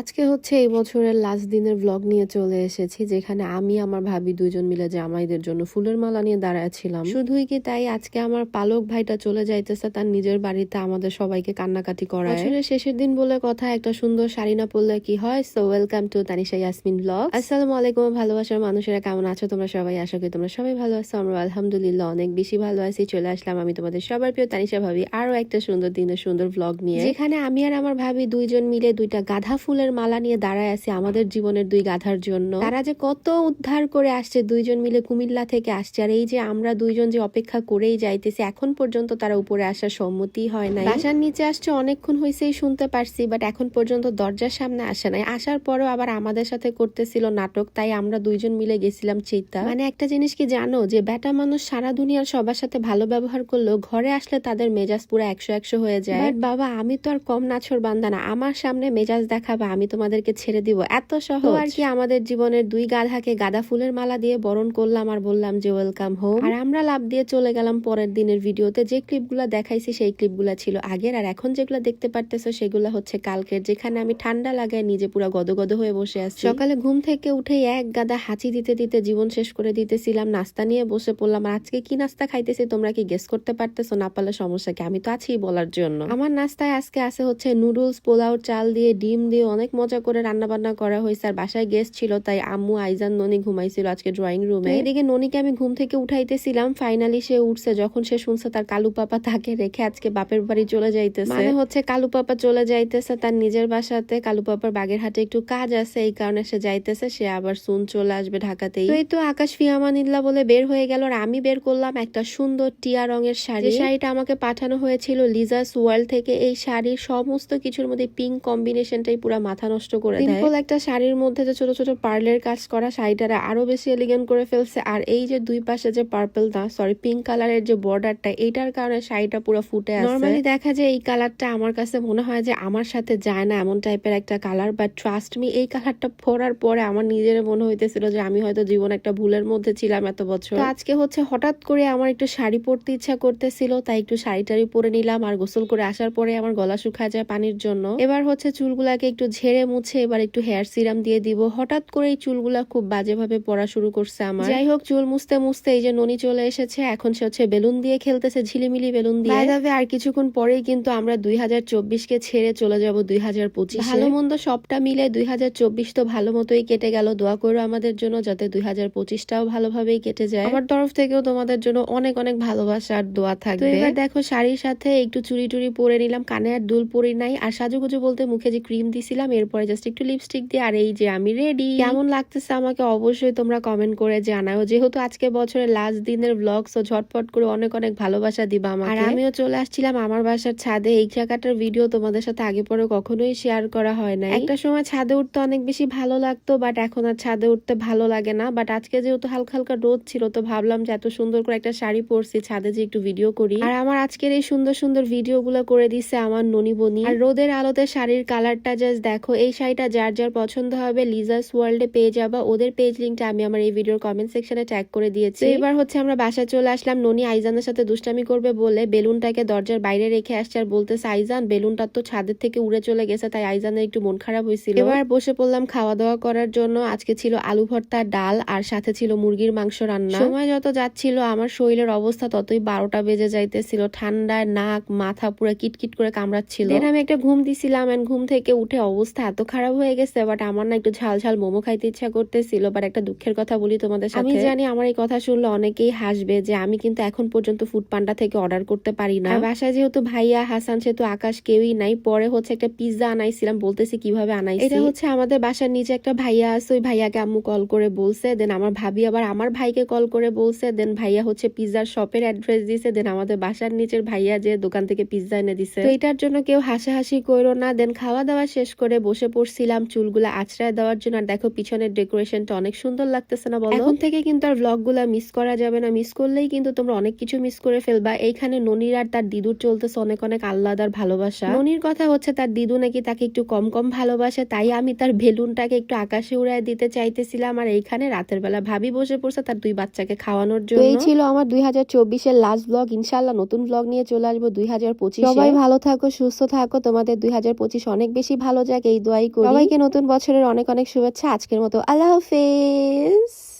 আজকে হচ্ছে এই বছরের লাস্ট দিনের ব্লগ নিয়ে চলে এসেছি, যেখানে আমি, আমার ভাবি দুইজন মিলে জামাইদের জন্য ফুলের মালা নিয়ে দাঁড়াচ্ছিলাম শুধুই কি তাই আজকে আমার পালক ভাইটা চলে যাইতেছে, তার নিজের বাড়িতে আমাদের সবাইকে কান্নাকাটি করায়। বছরের শেষের দিন বলে কথা, একটা সুন্দর শাড়ি না পরলে কি হয়? So welcome to Tanisha Yasmin blog আসসালামু আলাইকুম, ভালোবাসার মানুষেরা কেমন আছো তোমরা সবাই? আশা করি তোমরা সবাই ভালো আছো। আমরা আলহামদুলিল্লাহ অনেক বেশি ভালো আছি, চলে আসলাম আমি তোমাদের সবার প্রিয় তানিশা ভাবি আরও একটা সুন্দর দিনের সুন্দর ব্লগ নিয়ে। যেখানে আমি আর আমার ভাবি দুইজন মিলে দুইটা গাধা ফুলের মালা নিয়ে দাঁড়ায় আছে আমাদের জীবনের দুই গাধার জন্য। তারা যে কত উদ্ধার করে আসছে, দুইজন মিলে কুমিল্লা থেকে আসছে। আর এই যে আমরা দুইজন যে অপেক্ষা করেই যাইতেছি, এখন পর্যন্ত তারা উপরে আসার সম্মতি হয় নাই। বাসার নিচে আসছে, অনেকক্ষণ হয়েছেই শুনতে পারছি বাট এখন পর্যন্ত দরজার সামনে আসে নাই। আসার পরেও আবার আমাদের সাথে করতেছিল নাটক, তাই আমরা দুইজন মিলে গেছিলাম চিতা মানে একটা জিনিস কি জানো, যে বেটা মানুষ সারা দুনিয়ার সবার সাথে ভালো ব্যবহার করলেও ঘরে আসলে তাদের মেজাজ পুরো একশো একশো হয়ে যায়। বাবা, আমি তো আর কম নাছর বান্দা না। আমার সামনে মেজাজ দেখাবা আমি তোমাদেরকে ছেড়ে দিব। এত সহজ। আর কি আমাদের জীবনের দুই গাধাকে গাঁদা ফুলের মালা দিয়ে বরণ করলাম আর বললাম যে ওয়েলকাম হোম আর আমরা লাভ দিয়ে চলে গেলাম পরের দিনের ভিডিওতে। যে ক্লিপগুলো দেখাইছি সেই ক্লিপগুলো ছিল আগের। আর এখন যেগুলো দেখতে পারতেছো সেগুলো হচ্ছে কালকের যেখানে আমি ঠান্ডা লাগায় নিজে পুরো গদগদ হয়ে বসে আছি। সকালে ঘুম থেকে উঠে এক গাদা হাঁচি দিতে দিতে জীবন শেষ করে দিতেছিলাম নাস্তা নিয়ে বসে পড়লাম। আর আজকে কি নাস্তা খাইতেছি তোমরা কি গেস করতে পারতেছো? না পারলে সমস্যা কি? আমি তো আছি বলার জন্য। আমার নাস্তায় আজকে আছে হচ্ছে নুডলস পোলাও চাল দিয়ে ডিম দিয়ে অনেক মজা করে রান্না বান্না করা হয়েছে আর বাসায় গেস্ট ছিল তাই আম্মু আইজান ননি ঘুমাইছিল আজকে ড্রয়িং রুমে এদিকে ননিকে আমি ঘুম থেকে উঠাইতেছিলাম ফাইনালি সে উঠছে যখন সে শুনছে তার কালু পাপা তাকে রেখে আজকে বাপের বাড়ি চলে যাইতেছে। মানে হচ্ছে কালু পাপা চলে যাইতেছে তার নিজের বাসাতে কালু পাপার বাগের হাটে একটু কাজ আছে এই কারণে সে যাইতেছে সে আবার সুন চলে আসবে ঢাকাতেই। তো এই তো আকাশ ফিয়ামানিল্লা বলে বের হয়ে গেল আর আমি বের করলাম একটা সুন্দর টিয়া রঙের শাড়ি। শাড়িটা আমাকে পাঠানো হয়েছিল লিজাস ওয়ার্ল্ড থেকে এই শাড়ির সমস্ত কিছুর মধ্যে পিঙ্ক কম্বিনেশনটাই পুরো মাথা নষ্ট করে দেয়। সিম্পল একটা শাড়ির মধ্যে যে ছোট ছোট পার্লের কাজ করা শাড়িটারা আরও বেশি এলিগেন্ট করে ফেলছে। আর এই যে দুই পাশে যে পার্পল না সরি পিঙ্ক কালারের যে বর্ডারটা এইটার কারণে শাড়িটা পুরো ফুটে আছে। নর্মালি দেখা যায় এই কালারটা আমার কাছে মনে হয় যে আমার সাথে যায় না এমন টাইপের একটা কালার বাট ট্রাস্ট মি এই কালারটা পরার পরে আমার নিজের মনে হইতেছিল যে আমি হয়তো জীবন একটা ভুলের মধ্যে ছিলাম এত বছর। তো আজকে হচ্ছে হঠাৎ করে আমার একটু শাড়ি পরতে ইচ্ছা করতেছিল তাই একটু শাড়ি টাড়ি পরে নিলাম। আর গোসল করে আসার পরে আমার গলা শুকায় যায় পানির জন্য। এবার হচ্ছে চুলগুলাকে একটু ঝেড়ে মুছে এবার একটু হেয়ার সিরাম দিয়ে দিব। হঠাৎ করে এই চুলগুলা খুব বাজেভাবে পড়া শুরু করছে আমার। যাই হোক চুল মুছতে মুছতে এই যে ননি চলে এসেছে এখন সে হচ্ছে বেলুন দিয়ে খেলতেছে ঝিলিমিলি বেলুন দিয়ে। যাবে আর কিছুক্ষণ পরেই কিন্তু আমরা দুই হাজার কে ছেড়ে চলে যাব দুই হাজার পঁচিশ। ভালো মন্দ সবটা মিলে দুই হাজার চব্বিশ তো ভালো মতোই কেটে গেল। দোয়া করো আমাদের জন্য যাতে দুই হাজার পঁচিশটাও ভালোভাবেই কেটে যায়। আমার তরফ থেকেও তোমাদের জন্য অনেক অনেক ভালোবাসা আর দোয়া থাকবে। এবার দেখো শাড়ির সাথে একটু চুরি টুরি পরে নিলাম কানে আর দুল পরি নাই। আর সাজুগুজু বলতে মুখে যে ক্রিম দিছিলাম এরপরে জাস্ট একটু লিপস্টিক দিয়ে আর এই যে আমি রেডি কেমন লাগতেছে আমাকে অবশ্যই তোমরা কমেন্ট করে জানাও। যেহেতু আজকে বছরের লাস্ট দিনের ব্লগ সো ঝটপট করে অনেক অনেক ভালোবাসা দিবা আমাকে। আর আমিও চলে আসছিলাম আমার বাসার ছাদে। এই জায়গাটার ভিডিও তোমাদের সাথে আগে পরে কখনোই শেয়ার করা হয় না একটা সময় ছাদে উঠতে অনেক বেশি ভালো লাগতো বাট এখন আর ছাদে উঠতে ভালো লাগে না। বাট আজকে যেহেতু হালকা হালকা রোদ ছিল তো ভাবলাম যে এত সুন্দর করে একটা শাড়ি পরছি ছাদে যে একটু ভিডিও করি। আর আমার আজকের এই সুন্দর সুন্দর ভিডিও গুলো করে দিচ্ছে আমার ননি বনি। আর রোদের আলোতে শাড়ির কালারটা জাস্ট দেখো। এই শাড়িটা যার যার পছন্দ হবে লিজাস ওয়ার্ল্ডে পেয়ে যাবা। ওদের পেজ লিঙ্কটা আমি আমার এই ভিডিওর কমেন্ট সেকশনে ট্যাগ করে দিয়েছি। এবার হচ্ছে আমরা বাসায় চলে আসলাম। ননি আইজানের সাথে দুষ্টামি করবে বলে বেলুনটাকে দরজার বাইরে রেখে আসছে আর বলতেছে আইজান বেলুনটা তো ছাদের থেকে উড়ে চলে গেছে তাই আইজানের একটু মন খারাপ হয়েছিল। এবার বসে পড়লাম খাওয়া দাওয়া করার জন্য। আজকে ছিল আলু ভর্তা ডাল আর সাথে ছিল মুরগির মাংস রান্না। সময় যত যাচ্ছিল আমার শরীরের অবস্থা ততই বারোটা বেজে যাইতেছিল। ঠান্ডায় নাক মাথা পুরো কিটকিট করে কামড়াচ্ছিল। আমি একটা ঘুম দিছিলাম ঘুম থেকে উঠে অবস্থা এত খারাপ হয়ে গেছে বাট আমার না একটু ঝাল ঝাল মোমো খাইতে ইচ্ছা করতেছিল বাট একটা দুঃখের কথা বলি তোমাদের সাথে। আমি জানি আমার এই কথা শুনলে অনেকেই হাসবে যে আমি কিন্তু এখন পর্যন্ত ফুড পান্ডা থেকে অর্ডার করতে পারি না। বাসায় যেহেতু ভাইয়া হাসান সেহেতু আকাশ কেউই নাই পরে হচ্ছে একটা পিৎজা আনাইছিলাম বলতেছি কীভাবে আনাইছি। এটা হচ্ছে আমাদের বাসার নিচে একটা ভাইয়া আছে ওই ভাইয়াকে আম্মু কল করে বলছে দেন আমার ভাবি আবার আমার ভাইকে কল করে বলছে দেন ভাইয়া হচ্ছে পিৎজার শপের অ্যাড্রেস দিছে দেন আমাদের বাসার নিচের ভাইয়া যে দোকান থেকে পিৎজা এনে দিছে। তো এটার জন্য কেউ হাসাহাসি করো না দেন খাওয়া দাওয়া শেষ করে বসে পড়ছিলাম চুলগুলা আছড়ায় দেওয়ার জন্য। আর দেখো পিছনের ডেকোরেশনটা অনেক সুন্দর লাগতেছে না বলো? এখন থেকে কিন্তু আর ব্লগগুলা মিস করা যাবে না। মিস করলেই কিন্তু তোমরা অনেক কিছু মিস করে ফেলবা। এইখানে ননির আর তার দিদুর চলতেছে অনেক অনেক আল্লাদার ভালোবাসা। ননির কথা হচ্ছে তার দিদু নাকি তাকে একটু কম কম ভালোবাসে। তাই আমি তার বেলুনটাকে একটু আকাশে উড়ায় দিতে চাইতেছিলাম। আর এইখানে রাতের বেলা ভাবি বসে পড়ছে তার দুই বাচ্চাকে খাওয়ানোর জন্য। এই ছিল আমার দুই হাজার চব্বিশের লাস্ট ব্লগ ইনশাল্লাহ নতুন ব্লগ নিয়ে চলে আসব দুই হাজার পঁচিশ। সবাই ভালো থাকো সুস্থ থাকো। তোমাদের দুই হাজার পঁচিশ অনেক বেশি ভালো যাক থাক এই দোয়াই করি। সবাইকে নতুন বছরের অনেক অনেক শুভেচ্ছা। আজকের মতো আল্লাহ হাফেজ।